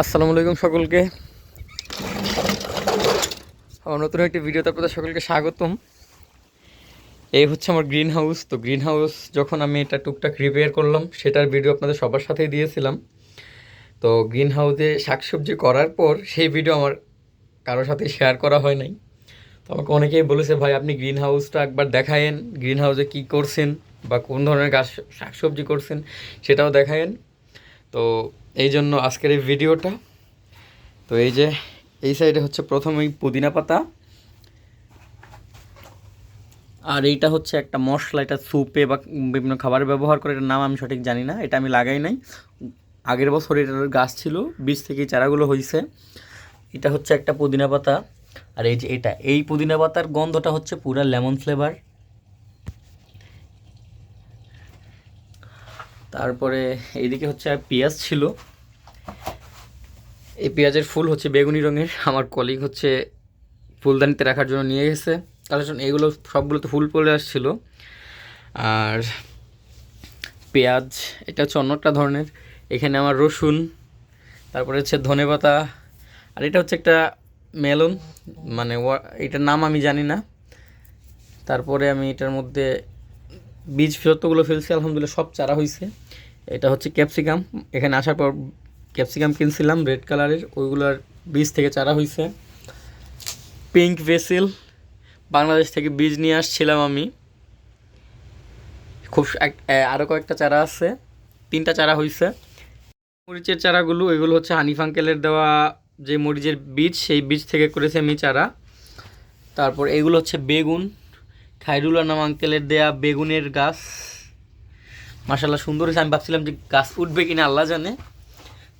আসসালামু আলাইকুম সকলকে। আমার নতুন একটি ভিডিওতে আপনাদের সকলকে স্বাগতম। এই হচ্ছে আমার গ্রিন হাউস তো গ্রিন হাউস যখন আমি এটা টুকটাক রিপেয়ার করলাম, সেটার ভিডিও আপনাদের সবার সাথেই দিয়েছিলাম। তো গ্রিন হাউসে শাকসবজি করার পর সেই ভিডিও আমার কারোর সাথে শেয়ার করা হয় নাই। তো আমাকে অনেকেই বলেছে, ভাই, আপনি গ্রিন হাউসটা একবার দেখায়েন। গ্রিন হাউসে কী করছেন বা কোন ধরনের গাছ শাকসবজি করছেন সেটাও দেখায়েন। তো এই জন্য আজকের এই ভিডিওটা, তো এই যে এই সাইডে হচ্ছে প্রথম প্রথমেই পুদিনা পাতা। আর এইটা হচ্ছে একটা মশলা, এটা স্যুপে বা বিভিন্ন খাবারে ব্যবহার করে, এটার নাম আমি সঠিক জানি না, এটা আমি লাগাই নাই। আগের বছর এটার গাছ ছিল, বীজ থেকে চারাগুলো হয়েছে এটা হচ্ছে একটা পুদিনা পাতা। আর এই যে এটা, এই পুদিনা পাতার গন্ধটা হচ্ছে পুরা লেমন ফ্লেভার। তারপরে এইদিকে হচ্ছে পেঁয়াজ ছিল। এই পেঁয়াজের ফুল হচ্ছে বেগুনি রঙের। আমার কলিগ হচ্ছে ফুলদানিতে রাখার জন্য নিয়ে গেছে। কারণ এগুলো সবগুলোতে ফুল পড়ে আসছিল। আর পেঁয়াজ, এটা হচ্ছে অন্য একটা ধরনের। এখানে আমার রসুন, তারপরে হচ্ছে ধনেপাতা, আর এটা হচ্ছে একটা মেলন মানে এটার নাম আমি জানি না। তারপরে আমি এটার মধ্যে বীজ যতগুলো ফেলছি, আলহামদুলিল্লাহ সব চারা হয়েছে এটা হচ্ছে ক্যাপসিকাম। এখানে আসার পর ক্যাপসিকাম কিনছিলাম, রেড কালারের, ওইগুলোর বীজ থেকে চারা হয়েছে পিঙ্ক ভেসেল, বাংলাদেশ থেকে বীজ নিয়ে আসছিলাম আমি। খুব আরও কয়েকটা চারা আছে, তিনটা চারা হয়েছে মরিচের চারাগুলো এগুলো হচ্ছে হানিফ আঙ্কেলের দেওয়া যে মরিচের বীজ, সেই বীজ থেকে করেছি আমি চারা। তারপর এগুলো হচ্ছে বেগুন খাইরুল নাম আঙ্কেলের দেয়া বেগুনের গাছ। মাসাল্লাহ সুন্দর হয়েছে। আমি ভাবছিলাম যে গাছ উঠবে কিনা, আল্লাহ জানে।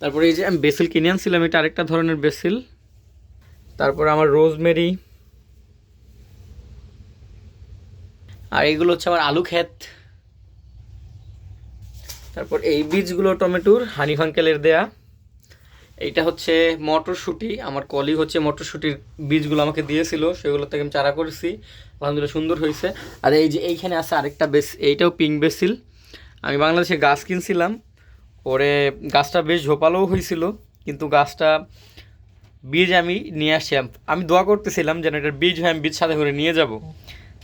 তারপরে এই যে আমি বেসিল কিনে আনছিলাম, এটা আরেকটা ধরনের বেসিল। তারপর আমার রোজমেরি। আর এইগুলো হচ্ছে আমার আলু ক্ষেত। তারপর এই বীজগুলো টমেটোর, হানিফ আঙ্কেলের দেয়া। এইটা হচ্ছে মটরশুঁটি। আমার কলিগ হচ্ছে মটরশুঁটির বীজগুলো আমাকে দিয়েছিল সেগুলো থেকে আমি চারা করেছি। আলহামদুলিল্লাহ সুন্দর হয়েছে। আর এই যে এইখানে আছে আরেকটা বেস, এইটাও পিঙ্ক বেসিল। আমি বাংলাদেশে গাছ কিনছিলাম, পরে গাছটা বেশ ঝোপালোও হয়েছিল, কিন্তু গাছটা বীজ আমি নিয়ে আসছি। আমি দোয়া করতেছিলাম যেন এটার বীজ হয়, আমি বীজ সাথে করে নিয়ে যাব।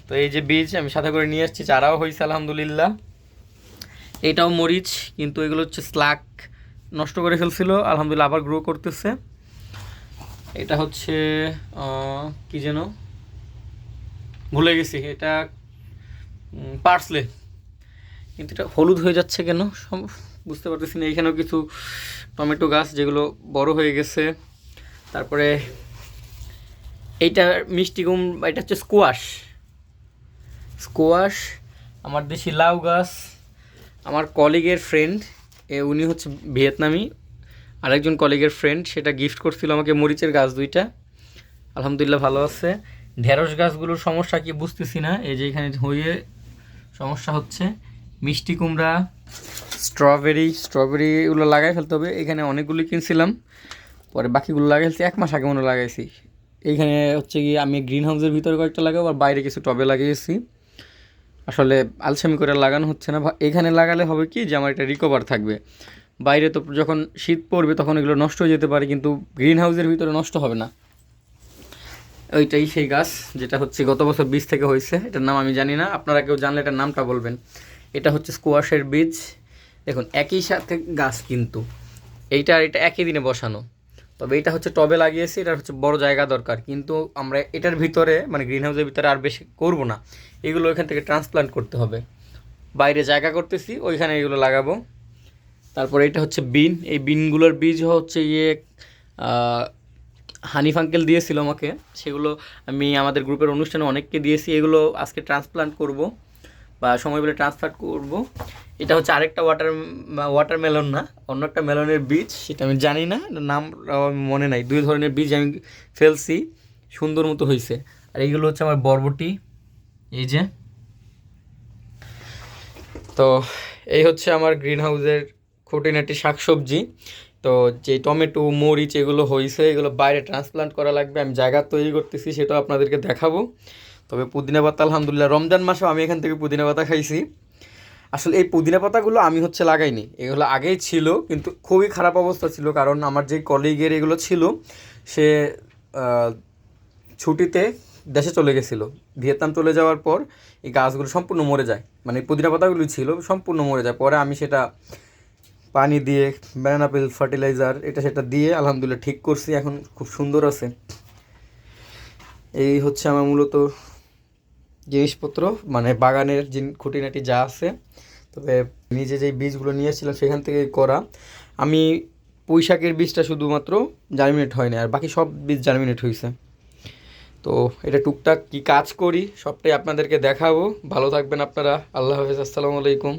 তো এই যে বীজ আমি সাথে করে নিয়ে আসছি, চারাও হয়েছে, আলহামদুলিল্লাহ। এটাও মরিচ, কিন্তু এগুলো হচ্ছে স্লাক। নষ্ট করে ফেলছিল, আলহামদুলিল্লাহ আবার গ্রো করতেছে। এটা হচ্ছে কি যেন? ভুলে গেছি, এটা পার্সলে কিন্তু এটা হলুদ হয়ে যাচ্ছে কেন? সম- বুঝতে পারতেছি না, এখানেও কিছু টমেটো গাছ যেগুলো বড় হয়ে গেছে। তারপরে এইটা মিষ্টি কুম এটা হচ্ছে স্কোয়াশ স্কোয়াশ আমার দেশি লাউ গাছ, আমার কলিগের ফ্রেন্ড এ, উনি হচ্ছে ভিয়েতনামি। আরেকজন কলিগের ফ্রেন্ড সেটা গিফট করছিল আমাকে মরিচের গাছ দুইটা। আলহামদুলিল্লাহ ভালো আছে। ঢেঁড়স গাছগুলোর সমস্যা কি বুঝতেছি না। এই যে এখানে হয়ে সমস্যা হচ্ছে। মিষ্টি কুমড়া স্ট্রবেরি স্ট্রবেরি এগুলো লাগাই ফেলতে হবে। এখানে অনেকগুলি কিনছিলাম। পরে বাকিগুলো লাগাই ফেলছি। এক মাস আগে মনে লাগাইছি। এইখানে হচ্ছে কি আমি গ্রিন হাউসের ভিতরে কয়েকটা লাগাবো, আর বাইরে কিছু টবে লাগিয়েছি। আসলে আলসামি করে লাগানো হচ্ছে না। এখানে লাগালে হবে কি যে, আমার এটা রিকভার থাকবে। বাইরে তো যখন শীত পড়বে তখন এগুলো নষ্ট হয়ে যেতে পারে, কিন্তু গ্রিন হাউসের ভিতরে নষ্ট হবে না। ওইটাই সেই গাছ, যেটা হচ্ছে গত বছর বীজ থেকে হয়েছে। এটার নাম আমি জানি না। আপনারা কেউ জানলে এটার নামটা বলবেন। এটা হচ্ছে স্কোয়াশের বীজ। দেখুন, একই সাথে গাছ কিন্তু। এইটা আর এটা একই দিনে বসানো। তবে এটা হচ্ছে টবে লাগিয়েছি এটা হচ্ছে বড় জায়গা দরকার। কিন্তু আমরা এটার ভিতরে মানে গ্রিন হাউসের ভিতরে আর বেশি করব না। এগুলো এখান থেকে ট্রান্সপ্লান্ট করতে হবে। বাইরে জায়গা করতেছি, ওইখানে এগুলো লাগাবো। তারপরে এটা হচ্ছে বিন। এই বিনগুলোর বীজ হচ্ছে ইয়ে হানিফ আঙ্কেল দিয়েছিল আমাকে। সেগুলো আমি আমাদের গ্রুপের অনুষ্ঠানে অনেককে দিয়েছি। এগুলো আজকে ট্রান্সপ্লান্ট করব। বা সময় বলে ট্রান্সফার করব। এটা হচ্ছে আরেকটা ওয়াটার ওয়াটার মেলন না, অন্য একটা মেলনের বীজ, সেটা আমি জানি না নাম মনে নাই। দুই ধরনের বীজ আমি ফেলছি, সুন্দর মতো হয়েছে আর এইগুলো হচ্ছে আমার বরবটি, এই যে। তো এই হচ্ছে আমার গ্রিন হাউসের খুঁটিনাটি শাকসবজি। তো যে টমেটো, মরিচ, এগুলো হয়েছে এগুলো বাইরে ট্রান্সপ্লান্ট করা লাগবে, আমি জায়গা তৈরি করতেছি, সেটাও আপনাদেরকে দেখাবো। তবে পুদিনা পাতা, আলহামদুলিল্লাহ। রমজান মাসেও আমি এখান থেকে পুদিনা পাতা খাইছি। আসলে এই পুদিনা পাতাগুলো আমি হচ্ছে লাগাইনি। এগুলো আগেই ছিল, কিন্তু খুবই খারাপ অবস্থা ছিল, কারণ আমার যে কলিগের এগুলো ছিল, সে ছুটিতে দেশে চলে গেছিল। ভিয়েতনাম চলে যাওয়ার পর এই গাছগুলো সম্পূর্ণ মরে যায়। মানে পুদিনা পাতাগুলো ছিল, সম্পূর্ণ মরে যায়। পরে আমি সেটা পানি দিয়ে ব্যানাপিল ফার্টিলাইজার এটা সেটা দিয়ে আলহামদুলিল্লাহ ঠিক করছি। এখন খুব সুন্দর আছে। এই হচ্ছে আমার মূলত জিনিসপত্র মানে বাগানের যে খুঁটিনাটি যা আছে, তবে নিজে যেই বীজগুলো নিয়েছিলাম সেখান থেকে করা। আমি পুঁই শাকের বীজটা শুধুমাত্র জার্মিনেট হয়নি, আর বাকি সব বীজ জার্মিনেট হয়েছে তো এটা টুকটাক কি কাজ করি, সবটাই আপনাদেরকে দেখাবো। ভালো থাকবেন আপনারা। আল্লাহ হাফেজ, আসসালামু আলাইকুম।